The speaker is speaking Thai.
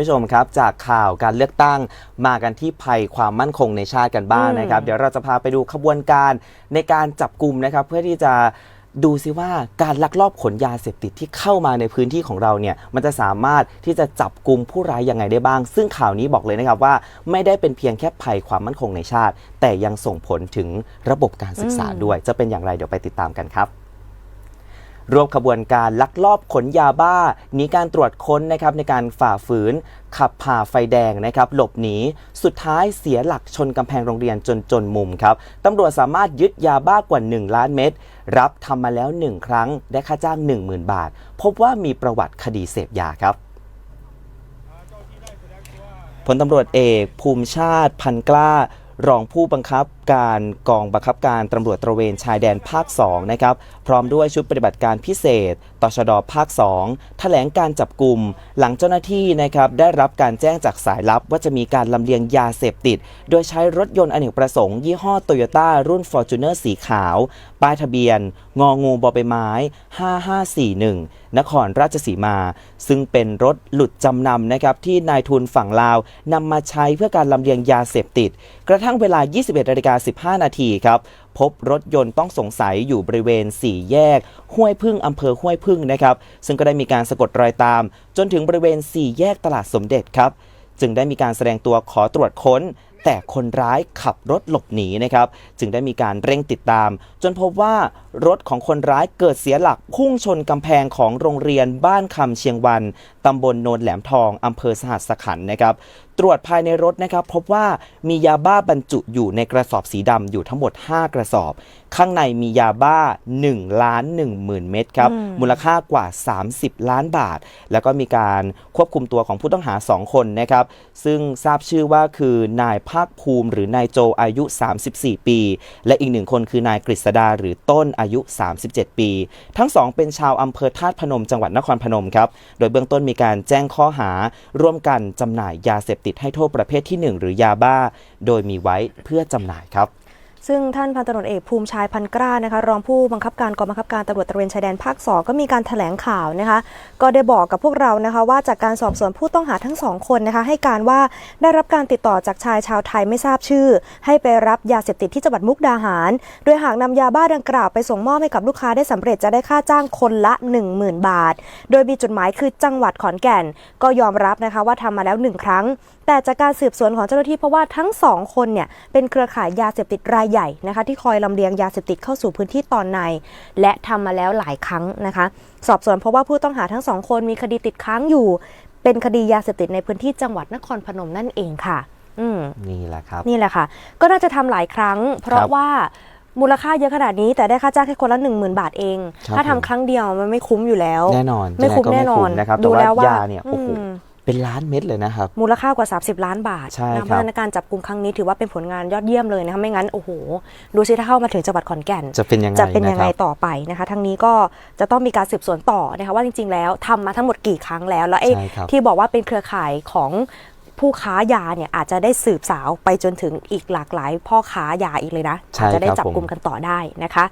ผู้ชมครับ จากข่าวการเลือกตั้งมากันที่ภัยความมั่นคงในชาติกันบ้างนะครับอืมเดี๋ยวเราจะพาไปดูขบวนการในการจับกลุ่มนะครับ เพื่อที่จะดูซิว่าการลักลอบขนยาเสพติดที่เข้ามาในพื้นที่ของเราเนี่ยมันจะสามารถที่จะจับกลุ่มผู้ร้ายยังไงได้บ้าง ซึ่งข่าวนี้บอกเลยนะครับว่า ไม่ได้เป็นเพียงแค่ภัยความมั่นคงในชาติ แต่ยังส่งผลถึงระบบการศึกษาด้วย จะเป็นอย่างไรเดี๋ยวไปติดตามกันครับ รวมขบวนการลักลอบขนยาบ้าหนีการตรวจค้นนะครับในการฝ่าฝืน ขับผ่าไฟแดงนะครับหลบหนีสุดท้ายเสียหลักชนกำแพงโรงเรียนจนจนมุมครับตำรวจสามารถยึดยาบ้ากว่า 1 ล้านเม็ดรับทำมาแล้ว 1 ครั้งได้ค่าจ้าง 10,000 บาท พบว่ามีประวัติคดีเสพยาครับพลตำรวจเอกภูมิชาติพันกล้ารองผู้บังคับ การกองบังคับการตำรวจตระเวนชายแดนภาค 2 นะครับ พร้อมด้วยชุดปฏิบัติการพิเศษตชดภาค 2 แถลงการจับกลุ่ม หลังเจ้าหน้าที่นะครับได้รับการแจ้งจากสายลับว่าจะมีการลำเลียงยาเสพติด โดยใช้รถยนต์อเนกประสงค์ ยี่ห้อโตโยต้ารุ่น Fortuner สีขาว ป้ายทะเบียน งองูบอใบไม้ 5541 นครราชสีมา ซึ่งเป็นรถหลุดจำนำนะครับที่นายทุนฝั่งลาวนำมาใช้เพื่อการลำเลียงยาเสพติด กระทั่งเวลา 21นาฬิกา15 นาทีครับพบรถยนต์ต้องสงสัยอยู่บริเวณ 4 แยก ห้วยพึ่งอำเภอห้วยพึ่งนะครับ ซึ่งก็ได้มีการสะกดรอยตาม จนถึงบริเวณ 4 แยกตลาดสมเด็จครับ จึงได้มีการแสดงตัวขอตรวจค้น แต่คนร้ายขับรถหลบหนีนะครับ จึงได้มีการเร่งติดตาม จนพบว่ารถของคนร้ายเกิดเสียหลักพุ่งชนกำแพงของโรงเรียนบ้านคำเชียงวัน ตำบลโนนแหลมทองอำเภอสหัสขันธ์นะครับ ตรวจภายในรถนะครับ พบว่ามียาบ้าบรรจุอยู่ในกระสอบสีดำอยู่ทั้งหมด 5 กระสอบ ข้างในมียาบ้า1ล้าน1หมื่นเม็ดครับอืมมูลค่ากว่า 30 ล้านบาท แล้วก็มีการควบคุมตัวของผู้ต้องหา 2 คนนะครับ ซึ่งทราบชื่อว่าคือนายภาคภูมิหรือนายโจอายุ 34 ปี และอีกหนึ่งคนคือนายกฤษดาหรือต้นอายุ 37 ปี ทั้งสองเป็นชาวอำเภอธาตุพนมจังหวัดนครพนมครับโดยเบื้องต้นมีการแจ้งข้อหา ร่วมกันจำหน่ายยาเสพติดให้โทษประเภทที่ 1 หรือยาบ้า โดยมีไว้เพื่อจำหน่ายครับ ซึ่งท่านพันตำรวจเอกภูมิชายพันกล้านะคะรองผู้บังคับการกองบังคับการตำรวจตระเวนชายแดนภาคสองก็มีการแถลงข่าวนะคะก็ได้บอกกับพวกเรานะคะว่าจากการสอบสวนผู้ต้องหาทั้งสองคนนะคะให้การว่าได้รับการติดต่อจากชายชาวไทยไม่ทราบชื่อ ให้ไปรับยาเสพติดที่จังหวัดมุกดาหาร โดยหากนำยาบ้าดังกล่าวไปส่งมอบให้กับลูกค้าได้สำเร็จจะได้ค่าจ้างคนละ 10,000 บาท โดยมีจุดหมายคือจังหวัดขอนแก่น ก็ยอมรับนะคะว่าทำมาแล้วหนึ่งครั้ง แต่จากการสืบสวนของเจ้าหน้าที่เพราะว่าทั้งสองคนเนี่ยเป็นเครือข่ายยาเสพติดรายใหญ่นะคะที่คอยลำเลียงยาเสพติดเข้าสู่พื้นที่ตอนใน และทำมาแล้วหลายครั้งนะคะ สอบสวนเพราะว่าผู้ต้องหาทั้งสองคนมีคดีติดค้างอยู่ เป็นคดียาเสพติดในพื้นที่จังหวัดนครพนมนั่นเองค่ะอืมนี่แหละครับ นี่แหละค่ะ ก็น่าจะทำหลายครั้ง เพราะครับว่ามูลค่าเยอะขนาดนี้แต่ได้ค่าจ้างแค่คนละ 1 0,000 บาทเองครับถ้าทำผมครั้งเดียวมันไม่คุ้มอยู่แล้ว แน่นอน ไม่คุ้มยังงก็แน่นอนนะครับดูแต่แล้วว่ายาเนี่ยโอ้โหอืม เป็นล้านเม็ดเลยนะครับ มูลค่ากว่า 30 ล้านบาทใช่นะครับเพราะฉะนั้นการจับกลุ่มครั้งนี้ถือว่าเป็นผลงานยอดเยี่ยมเลยนะคะไม่งั้นโอ้โหดูสิถ้าเข้ามาถึงจังหวัดขอนแก่น จะเป็นยังไงจะเป็นยังไงนะครับ ต่อไปนะคะทั้งนี้ก็จะต้องมีการสืบสวนต่อนะคะว่าจริง ๆ แล้วทำมาทั้งหมดกี่ครั้งแล้ว แล้วไอ้ใช่ครับ ที่บอกว่าเป็นเครือข่ายของผู้ค้ายาเนี่ยอาจจะได้สืบสาวไปจนถึงอีกหลากหลาย พ่อค้ายาอีกเลยนะใช่อาจจะได้ครับจับผมกลุ่มกันต่อได้นะคะ